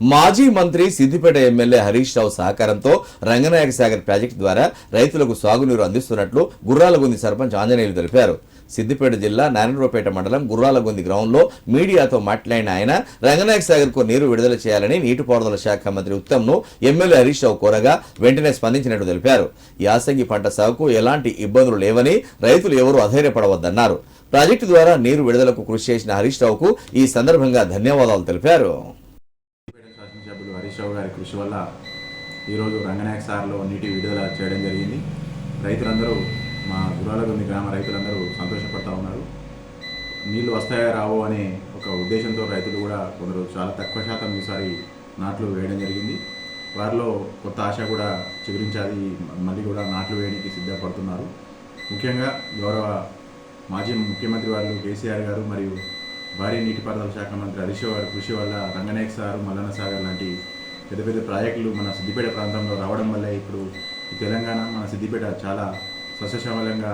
మాజీ మంత్రి సిద్దిపేట ఎమ్మెల్యే హరీష్ రావు సహకారంతో రంగనాయక సాగర్ ప్రాజెక్టు ద్వారా రైతులకు సాగునీరు అందిస్తున్నట్లు గుర్రాలగుంది సర్పంచ్ ఆంజనేయులు తెలిపారు. సిద్దిపేట జిల్లా నారాయణరావుపేట మండలం గుర్రాలగుంది గ్రౌండ్లో మీడియాతో మాట్లాడిన ఆయన రంగనాయక సాగర్కు నీరు విడుదల చేయాలని నీటిపారుదల శాఖ మంత్రి ఉత్తమ్ను ఎమ్మెల్యే హరీష్ రావు కోరగా వెంటనే స్పందించినట్టు తెలిపారు. యాసంగి పంట సాగుకు ఎలాంటి ఇబ్బందులు లేవని రైతులు ఎవరూ అధైర్యపడవద్దన్నారు. ప్రాజెక్టు ద్వారా నీరు విడుదలకు కృషి చేసిన హరీష్ రావుకు ఈ సందర్భంగా ధన్యవాదాలు తెలిపారు. శాసనసభ్యులు గారి కృషి వల్ల ఈరోజు రంగనాయక సార్లో నీటి విడుదల చేయడం జరిగింది. రైతులందరూ మా గురాలగుంది గ్రామ రైతులందరూ సంతోషపడతా ఉన్నారు. నీళ్ళు వస్తాయా రావో అనే ఒక ఉద్దేశంతో రైతులు కూడా కొందరు చాలా తక్కువ శాతం ఈసారి నాట్లు వేయడం జరిగింది. వారిలో కొత్త ఆశ కూడా చిగురించాలి మళ్ళీ కూడా నాట్లు వేయడానికి సిద్ధపడుతున్నారు. ముఖ్యంగా గౌరవ మాజీ ముఖ్యమంత్రి వాళ్ళు కేసీఆర్ గారు మరియు భారీ నీటిపారుదల శాఖ మంత్రి హరీష్ రావు కృషి వల్ల రంగనాయక్ సార్ మల్లన్న సాగర్ లాంటి పెద్ద పెద్ద ప్రాజెక్టులు మన సిద్దిపేట ప్రాంతంలో రావడం వల్ల ఇప్పుడు ఈ తెలంగాణ మన సిద్దిపేట చాలా సస్యశ్యామలంగా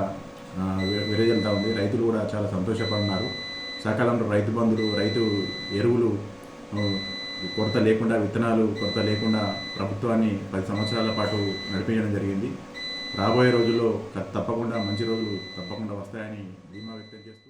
విరజల్తా ఉంది. రైతులు కూడా చాలా సంతోషపడున్నారు సకాలంలో రైతు బంధులు రైతు ఎరువులు కొరత లేకుండా విత్తనాలు కొరత లేకుండా ప్రభుత్వాన్ని పది సంవత్సరాల పాటు నడిపించడం జరిగింది. రాబోయే రోజుల్లో తప్పకుండా మంచి రోజులు తప్పకుండా వస్తాయని ధీమా వ్యక్తం చేస్తూ